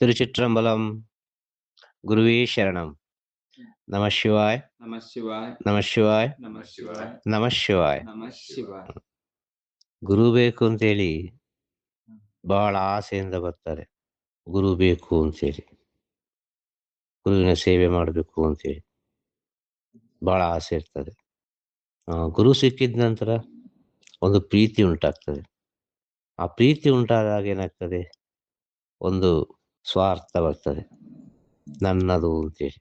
திருச்சிற்றம்பலம் குருவே சரணம் நம சிவாய் ನಮ ಶಿವಾಯ ನಮ ಶಿವಾಯ್ ನಮ ಶಿವಾಯ ನಮ ಶಿವಾಯ್ ನಮ ಶಿವಾಯ ಗುರು ಬೇಕು ಅಂತೇಳಿ ಬಹಳ ಆಸೆಯಿಂದ ಬರ್ತಾರೆ ಗುರು ಬೇಕು ಅಂತೇಳಿ ಗುರುವಿನ ಸೇವೆ ಮಾಡಬೇಕು ಅಂತೇಳಿ ಬಹಳ ಆಸೆ ಇರ್ತದೆ ಆ, ಗುರು ಸಿಕ್ಕಿದ ನಂತರ ಒಂದು ಪ್ರೀತಿ ಉಂಟಾಗ್ತದೆ ಆ ಪ್ರೀತಿ ಉಂಟಾದಾಗ ಏನಾಗ್ತದೆ ಒಂದು ಸ್ವಾರ್ಥ ಬರ್ತದೆ ನನ್ನದು ಅಂತೇಳಿ.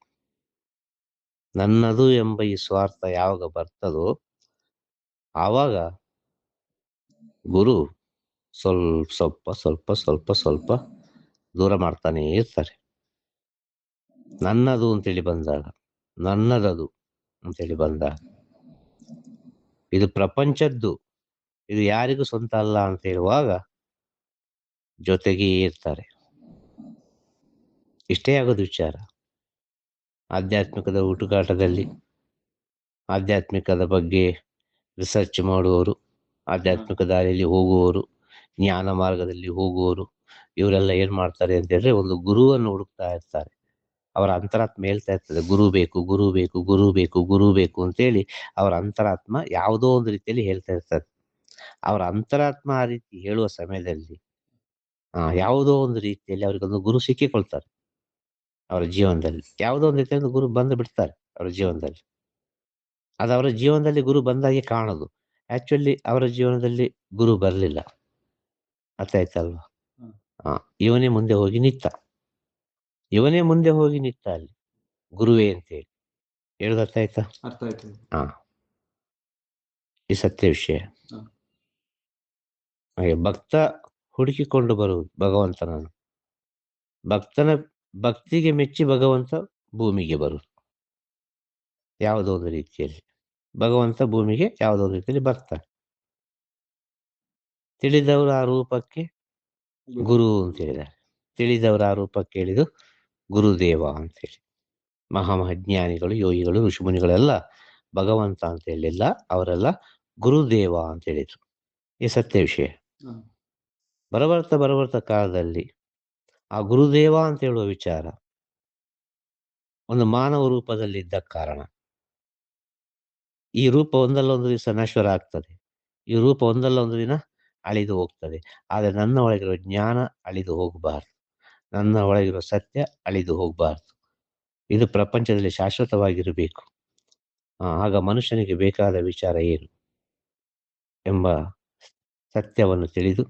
ನನ್ನದು ಎಂಬ ಈ ಸ್ವಾರ್ಥ ಯಾವಾಗ ಬರ್ತದೋ ಆವಾಗ ಗುರು ಸ್ವಲ್ಪ ಸ್ವಲ್ಪ ಸ್ವಲ್ಪ ಸ್ವಲ್ಪ ಸ್ವಲ್ಪ ದೂರ ಮಾಡ್ತಾನೆ ಇರ್ತಾರೆ. ನನ್ನದು ಅಂತೇಳಿ ಬಂದಾಗ, ನನ್ನದದು ಅಂತೇಳಿ ಬಂದಾಗ, ಇದು ಪ್ರಪಂಚದ್ದು, ಇದು ಯಾರಿಗೂ ಸ್ವಂತ ಅಲ್ಲ ಅಂತ ಹೇಳುವಾಗ ಜೊತೆಗೆ ಇರ್ತಾರೆ. ಇಷ್ಟೇ ಆಗೋದು ವಿಚಾರ. ಆಧ್ಯಾತ್ಮಿಕದ ಹುಡುಕಾಟದಲ್ಲಿ ಆಧ್ಯಾತ್ಮಿಕದ ಬಗ್ಗೆ ರಿಸರ್ಚ್ ಮಾಡುವವರು, ಆಧ್ಯಾತ್ಮಿಕ ದಾರಿಯಲ್ಲಿ ಹೋಗುವವರು, ಜ್ಞಾನ ಮಾರ್ಗದಲ್ಲಿ ಹೋಗುವವರು, ಇವರೆಲ್ಲ ಏನ್ ಮಾಡ್ತಾರೆ ಅಂತ ಹೇಳಿದ್ರೆ ಒಂದು ಗುರುವನ್ನು ಹುಡುಕ್ತಾ ಇರ್ತಾರೆ. ಅವರ ಅಂತರಾತ್ಮ ಹೇಳ್ತಾ ಇರ್ತದೆ, ಗುರು ಬೇಕು ಗುರು ಬೇಕು ಗುರು ಬೇಕು ಗುರು ಬೇಕು ಅಂತೇಳಿ ಅವರ ಅಂತರಾತ್ಮ ಯಾವುದೋ ಒಂದು ರೀತಿಯಲ್ಲಿ ಹೇಳ್ತಾ ಇರ್ತದೆ. ಅವರ ಅಂತರಾತ್ಮ ಆ ರೀತಿ ಹೇಳುವ ಸಮಯದಲ್ಲಿ ಯಾವುದೋ ಒಂದು ರೀತಿಯಲ್ಲಿ ಅವರಿಗೊಂದು ಗುರು ಸಿಕ್ಕಿಕೊಳ್ತಾರೆ. ಅವರ ಜೀವನದಲ್ಲಿ. ಯಾವುದೋ ಒಂದು ರೀತಿಯಲ್ಲಿ ಒಂದು ಗುರು ಬಂದು ಬಿಡ್ತಾರೆ ಅವರ ಜೀವನದಲ್ಲಿ. ಅದು ಅವರ ಜೀವನದಲ್ಲಿ ಗುರು ಬಂದಾಗೆ ಕಾಣೋದು. ಆಕ್ಚುಲಿ ಅವರ ಜೀವನದಲ್ಲಿ ಗುರು ಬರಲಿಲ್ಲ. ಅರ್ಥ ಆಯ್ತಲ್ವಾ. ಆ ಇವನೇ ಮುಂದೆ ಹೋಗಿ ನಿಂತ. ಇವನೇ ಮುಂದೆ ಹೋಗಿ ನಿಂತ ಅಲ್ಲಿ. ಗುರುವೇ ಅಂತೇಳಿ. ಹೇಳುದು ಅರ್ಥ ಆಯ್ತಾ? ಅರ್ಥ ಆಯ್ತು. ಹಾ. ಈ ಸತ್ಯ ವಿಷಯ. ಹಾಗೆ ಭಕ್ತ ಹುಡುಕಿಕೊಂಡು ಬರುವುದು ಭಗವಂತನನ್ನು. ಭಕ್ತನ ಭಕ್ತಿಗೆ ಮೆಚ್ಚಿ ಭಗವಂತ ಭೂಮಿಗೆ ಬರು ಯಾವುದೋ ಒಂದು ರೀತಿಯಲ್ಲಿ. ಭಗವಂತ ಭೂಮಿಗೆ ಯಾವುದೋ ಒಂದು ರೀತಿಯಲ್ಲಿ ಬರ್ತಾನೆ. ತಿಳಿದವರು ಆ ರೂಪಕ್ಕೆ ಗುರು ಅಂತ ಹೇಳಿದ್ದಾರೆ. ತಿಳಿದವರು ಆ ರೂಪಕ್ಕೆ ಹೇಳಿದು ಗುರುದೇವ ಅಂತೇಳಿ ಮಹಾಮಹಜ್ಞಾನಿಗಳು ಯೋಗಿಗಳು ಋಷಿಮುನಿಗಳೆಲ್ಲ ಭಗವಂತ ಅಂತ ಹೇಳಿಲ್ಲ. ಅವರೆಲ್ಲ ಗುರುದೇವ ಅಂತ ಹೇಳಿದ್ರು. ಈ ಸತ್ಯ ವಿಷಯ. ಬರಬರ್ತಾ ಬರಬರ್ತಾ ಕಾಲದಲ್ಲಿ ಆ ಗುರುದೇವ ಅಂತ ಹೇಳುವ ವಿಚಾರ ಒಂದು ಮಾನವ ರೂಪದಲ್ಲಿ ಇದ್ದ ಕಾರಣ. ಈ ರೂಪ ಒಂದಲ್ಲ ಒಂದು ದಿವಸ ನಶ್ವರ ಆಗ್ತದೆ. ಈ ರೂಪ ಒಂದಲ್ಲ ಒಂದು ದಿನ ಅಳಿದು ಹೋಗ್ತದೆ. ಆದರೆ ನನ್ನ ಒಳಗಿರುವ ಜ್ಞಾನ ಅಳಿದು ಹೋಗಬಾರ್ದು. ನನ್ನ ಒಳಗಿರುವ ಸತ್ಯ ಅಳಿದು ಹೋಗಬಾರ್ದು. ಇದು ಪ್ರಪಂಚದಲ್ಲಿ ಶಾಶ್ವತವಾಗಿರಬೇಕು. ಆಗ ಮನುಷ್ಯನಿಗೆ ಬೇಕಾದ ವಿಚಾರ ಏನು? ಎಂಬ ಸತ್ಯವನ್ನು ತಿಳಿದು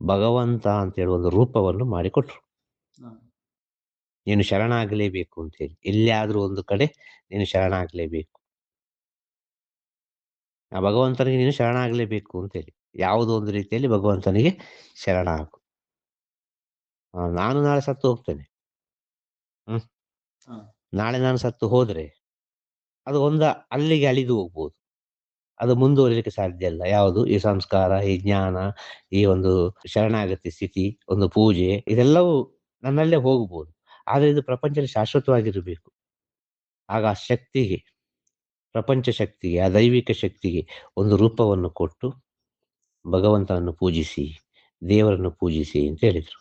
ಭಗವಂತ ಅಂತೇಳಿ ಒಂದು ರೂಪವನ್ನು ಮಾಡಿಕೊಟ್ರು. ನೀನು ಶರಣಾಗಲೇಬೇಕು ಅಂತೇಳಿ ಎಲ್ಲಿಯಾದ್ರೂ ಒಂದು ಕಡೆ ನೀನು ಶರಣಾಗಲೇಬೇಕು. ಆ ಭಗವಂತನಿಗೆ ನೀನು ಶರಣಾಗಲೇಬೇಕು ಅಂತೇಳಿ ಯಾವುದೋ ಒಂದು ರೀತಿಯಲ್ಲಿ ಭಗವಂತನಿಗೆ ಶರಣಾಗು. ಹಾಕು ನಾನು ನಾಳೆ ಸತ್ತು ಹೋಗ್ತೇನೆ. ಹ್ಮ್. ನಾಳೆ ನಾನು ಸತ್ತು ಹೋದ್ರೆ ಅದು ಒಂದ ಅಲ್ಲಿಗೆ ಅಳಿದು ಹೋಗ್ಬೋದು. ಅದು ಮುಂದುವರಿಲಿಕ್ಕೆ ಸಾಧ್ಯ ಇಲ್ಲ. ಯಾವುದು? ಈ ಸಂಸ್ಕಾರ ಈ ಜ್ಞಾನ ಈ ಒಂದು ಶರಣಾಗತಿ ಸ್ಥಿತಿ ಒಂದು ಪೂಜೆ ಇದೆಲ್ಲವೂ ನನ್ನಲ್ಲೇ ಹೋಗ್ಬೋದು ಆದರೆ ಇದು ಪ್ರಪಂಚದಲ್ಲಿ ಶಾಶ್ವತವಾಗಿರಬೇಕು. ಆಗ ಆ ಶಕ್ತಿಗೆ ಪ್ರಪಂಚ ಶಕ್ತಿಗೆ ಆ ದೈವಿಕ ಶಕ್ತಿಗೆ ಒಂದು ರೂಪವನ್ನು ಕೊಟ್ಟು ಭಗವಂತನನ್ನು ಪೂಜಿಸಿ ದೇವರನ್ನು ಪೂಜಿಸಿ ಅಂತ ಹೇಳಿದ್ರು.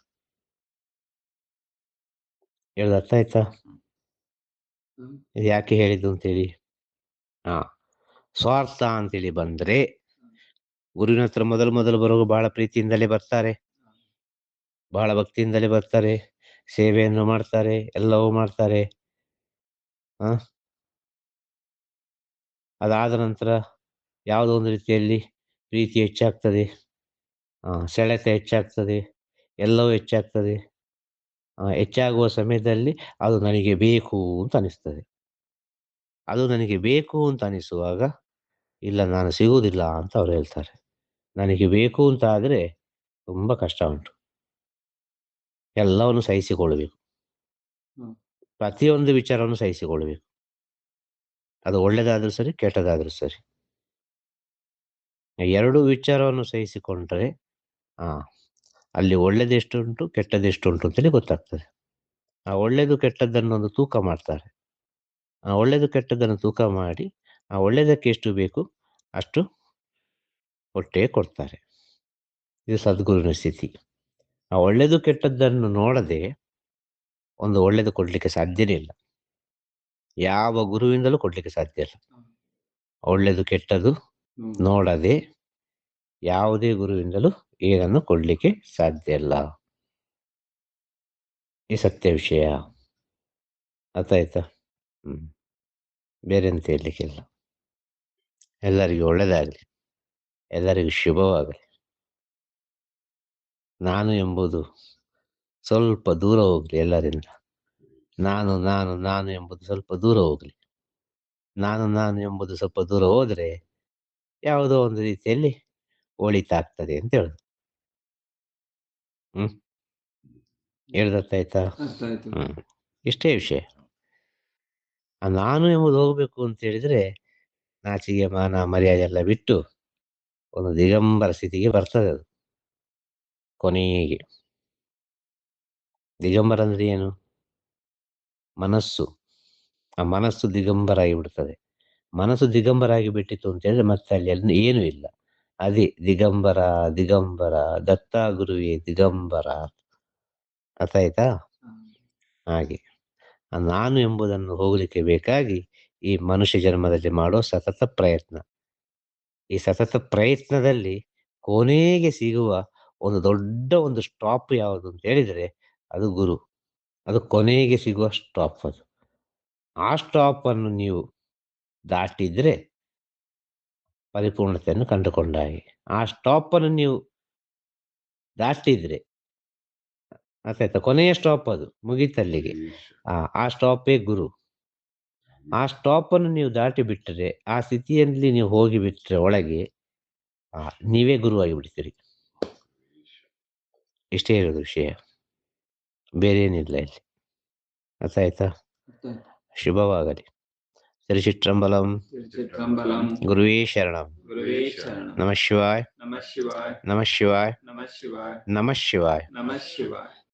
ಹೇಳೋದು ಅರ್ಥ ಆಯ್ತಾ ಯಾಕೆ ಹೇಳಿದ್ದು ಅಂತೇಳಿ? ಹಾ. ಸ್ವಾರ್ಥ ಅಂತೇಳಿ ಬಂದ್ರೆ ಗುರುವಿನ ಹತ್ರ ಮೊದಲು ಮೊದಲು ಬರುವಾಗ ಬಹಳ ಪ್ರೀತಿಯಿಂದಲೇ ಬರ್ತಾರೆ. ಬಹಳ ಭಕ್ತಿಯಿಂದಲೇ ಬರ್ತಾರೆ. ಸೇವೆಯನ್ನು ಮಾಡ್ತಾರೆ. ಎಲ್ಲವೂ ಮಾಡ್ತಾರೆ. ಹ ಅದಾದ ನಂತರ ಯಾವುದೋ ಒಂದು ರೀತಿಯಲ್ಲಿ ಪ್ರೀತಿ ಹೆಚ್ಚಾಗ್ತದೆ. ಆ ಸೆಳೆತ ಹೆಚ್ಚಾಗ್ತದೆ. ಎಲ್ಲವೂ ಹೆಚ್ಚಾಗ್ತದೆ. ಆ, ಹೆಚ್ಚಾಗುವ ಸಮಯದಲ್ಲಿ ಅದು ನನಗೆ ಬೇಕು ಅಂತ ಅನಿಸ್ತದೆ. ಅದು ನನಗೆ ಬೇಕು ಅಂತ ಅನಿಸುವಾಗ ಇಲ್ಲ ನಾನು ಸಿಗುವುದಿಲ್ಲ ಅಂತ ಅವ್ರು ಹೇಳ್ತಾರೆ. ನನಗೆ ಬೇಕು ಅಂತ ಆದರೆ ತುಂಬ ಕಷ್ಟ ಉಂಟು. ಎಲ್ಲವನ್ನು ಸಹಿಸಿಕೊಳ್ಳಬೇಕು. ಪ್ರತಿಯೊಂದು ವಿಚಾರವನ್ನು ಸಹಿಸಿಕೊಳ್ಳಬೇಕು. ಅದು ಒಳ್ಳೆಯದಾದರೂ ಸರಿ ಕೆಟ್ಟದಾದರೂ ಸರಿ. ಎರಡು ವಿಚಾರವನ್ನು ಸಹಿಸಿಕೊಂಡ್ರೆ ಆ ಅಲ್ಲಿ ಒಳ್ಳೇದೆಷ್ಟುಂಟು ಕೆಟ್ಟದೆಷ್ಟುಂಟು ಅಂತೇಳಿ ಗೊತ್ತಾಗ್ತದೆ. ಆ ಒಳ್ಳೇದು ಕೆಟ್ಟದ್ದನ್ನು ಒಂದು ತೂಕ ಮಾಡ್ತಾರೆ. ಆ ಒಳ್ಳೇದು ಕೆಟ್ಟದ್ದನ್ನು ತೂಕ ಮಾಡಿ ಆ ಒಳ್ಳೆಯದಕ್ಕೆ ಎಷ್ಟು ಬೇಕು ಅಷ್ಟು ಹೊಟ್ಟೆ ಕೊಡ್ತಾರೆ. ಇದು ಸದ್ಗುರುವಿನ ಸ್ಥಿತಿ. ಆ ಒಳ್ಳೆಯದು ಕೆಟ್ಟದ್ದನ್ನು ನೋಡದೆ ಒಂದು ಒಳ್ಳೆಯದು ಕೊಡಲಿಕ್ಕೆ ಸಾಧ್ಯನೇ ಇಲ್ಲ. ಯಾವ ಗುರುವಿಂದಲೂ ಕೊಡಲಿಕ್ಕೆ ಸಾಧ್ಯ ಇಲ್ಲ. ಒಳ್ಳೆಯದು ಕೆಟ್ಟದು ನೋಡದೆ ಯಾವುದೇ ಗುರುವಿಂದಲೂ ಏನನ್ನು ಕೊಡಲಿಕ್ಕೆ ಸಾಧ್ಯ ಇಲ್ಲ. ಈ ಸತ್ಯ ವಿಷಯ. ಅರ್ಥ ಆಯ್ತಾ? ಹ್ಮ್. ಬೇರೆ ಅಂತ ಹೇಳಲಿಕ್ಕಿಲ್ಲ. ಎಲ್ಲರಿಗೂ ಒಳ್ಳೆಯದಾಗಲಿ ಎಲ್ಲರಿಗೂ ಶುಭವಾಗಲಿ. ನಾನು ಎಂಬುದು ಸ್ವಲ್ಪ ದೂರ ಹೋಗಲಿ ಎಲ್ಲರಿಂದ. ನಾನು ನಾನು ನಾನು ಎಂಬುದು ಸ್ವಲ್ಪ ದೂರ ಹೋಗಲಿ. ನಾನು ನಾನು ಎಂಬುದು ಸ್ವಲ್ಪ ದೂರ ಹೋದರೆ ಯಾವುದೋ ಒಂದು ರೀತಿಯಲ್ಲಿ ಒಳಿತಾಗ್ತದೆ ಅಂತ ಹೇಳುದು ಹ್ಮ್? ಹೇಳ್ದತ್ತಾಯ್ತಾ ಹ್ಮ್. ಇಷ್ಟೇ ವಿಷಯ. ನಾನು ಎಂಬುದು ಹೋಗ್ಬೇಕು ಅಂತ ಹೇಳಿದ್ರೆ ನಾಚಿಗೆ ಮಾನ ಮರ್ಯಾದೆ ಎಲ್ಲ ಬಿಟ್ಟು ಒಂದು ದಿಗಂಬರ ಸ್ಥಿತಿಗೆ ಬರ್ತದೆ ಅದು. ಕೊನೆಗೆ. ದಿಗಂಬರ ಅಂದ್ರೆ ಏನು? ಮನಸ್ಸು. ಆ ಮನಸ್ಸು ದಿಗಂಬರ ಆಗಿಬಿಡ್ತದೆ. ಮನಸ್ಸು ದಿಗಂಬರ ಆಗಿ ಬಿಟ್ಟಿತ್ತು ಅಂತ ಹೇಳಿದ್ರೆ ಮತ್ತೆ ಅಲ್ಲಿ ಅಲ್ಲಿ ಏನೂ ಇಲ್ಲ. ಅದೇ ದಿಗಂಬರ ದಿಗಂಬರ ದತ್ತ ಗುರುವೇ ದಿಗಂಬರ ಅರ್ಥ ಆಯ್ತಾ. ಹಾಗೆ. ನಾನು ಎಂಬುದನ್ನು ಹೋಗಲಿಕ್ಕೆ ಬೇಕಾಗಿ ಈ ಮನುಷ್ಯ ಜನ್ಮದಲ್ಲಿ ಮಾಡೋ ಸತತ ಪ್ರಯತ್ನ. ಈ ಸತತ ಪ್ರಯತ್ನದಲ್ಲಿ ಕೊನೆಗೆ ಸಿಗುವ ಒಂದು ದೊಡ್ಡ ಒಂದು ಸ್ಟಾಪ್ ಯಾವುದು ಅಂತ ಹೇಳಿದರೆ ಅದು ಗುರು. ಅದು ಕೊನೆಗೆ ಸಿಗುವ ಸ್ಟಾಪ್ ಅದು. ಆ ಸ್ಟಾಪ್ ಅನ್ನು ನೀವು ದಾಟಿದ್ರೆ ಪರಿಪೂರ್ಣತೆಯನ್ನು ಕಂಡುಕೊಂಡ ಹಾಗೆ ಆ ಸ್ಟಾಪ್ ಅನ್ನು ನೀವು ದಾಟಿದ್ರೆ ಅರ್ಥಾಯ್ತಾ? ಕೊನೆಯ ಸ್ಟಾಪ್ ಅದು ಮುಗಿತಲ್ಲಿಗೆ. ಆ ಸ್ಟಾಪೇ ಗುರು. ಆ ಸ್ಟಾಪ್ ಅನ್ನು ನೀವು ದಾಟಿ ಬಿಟ್ಟರೆ ಆ ಸ್ಥಿತಿಯಲ್ಲಿ ನೀವು ಹೋಗಿ ಬಿಟ್ಟರೆ ಒಳಗೆ ಆ, ನೀವೇ ಗುರುವಾಗಿ ಬಿಡ್ತೀರಿ ಇಷ್ಟೇ ಇರೋದು ವಿಷಯ. ಬೇರೆ ಏನಿಲ್ಲ ಇಲ್ಲಿ. ಅರ್ಥ ಆಯ್ತಾ. ಶುಭವಾಗಲಿ. ಶ್ರೀ ಚಿಟ್ರಂಬಲಂ. ಗುರುವೇ ಶರಣಂ. ಗುರುವೇ ಶರಣಂ. ನಮಃ ಶಿವಾಯ್. ನಮಃ ಶಿವಾಯ್. ನಮಃ ಶಿವಾಯ್. ನಮಃ ಶಿವಾಯ. ನಮಃ ಶಿವಾಯ. ನಮಃ ಶಿವಾಯ.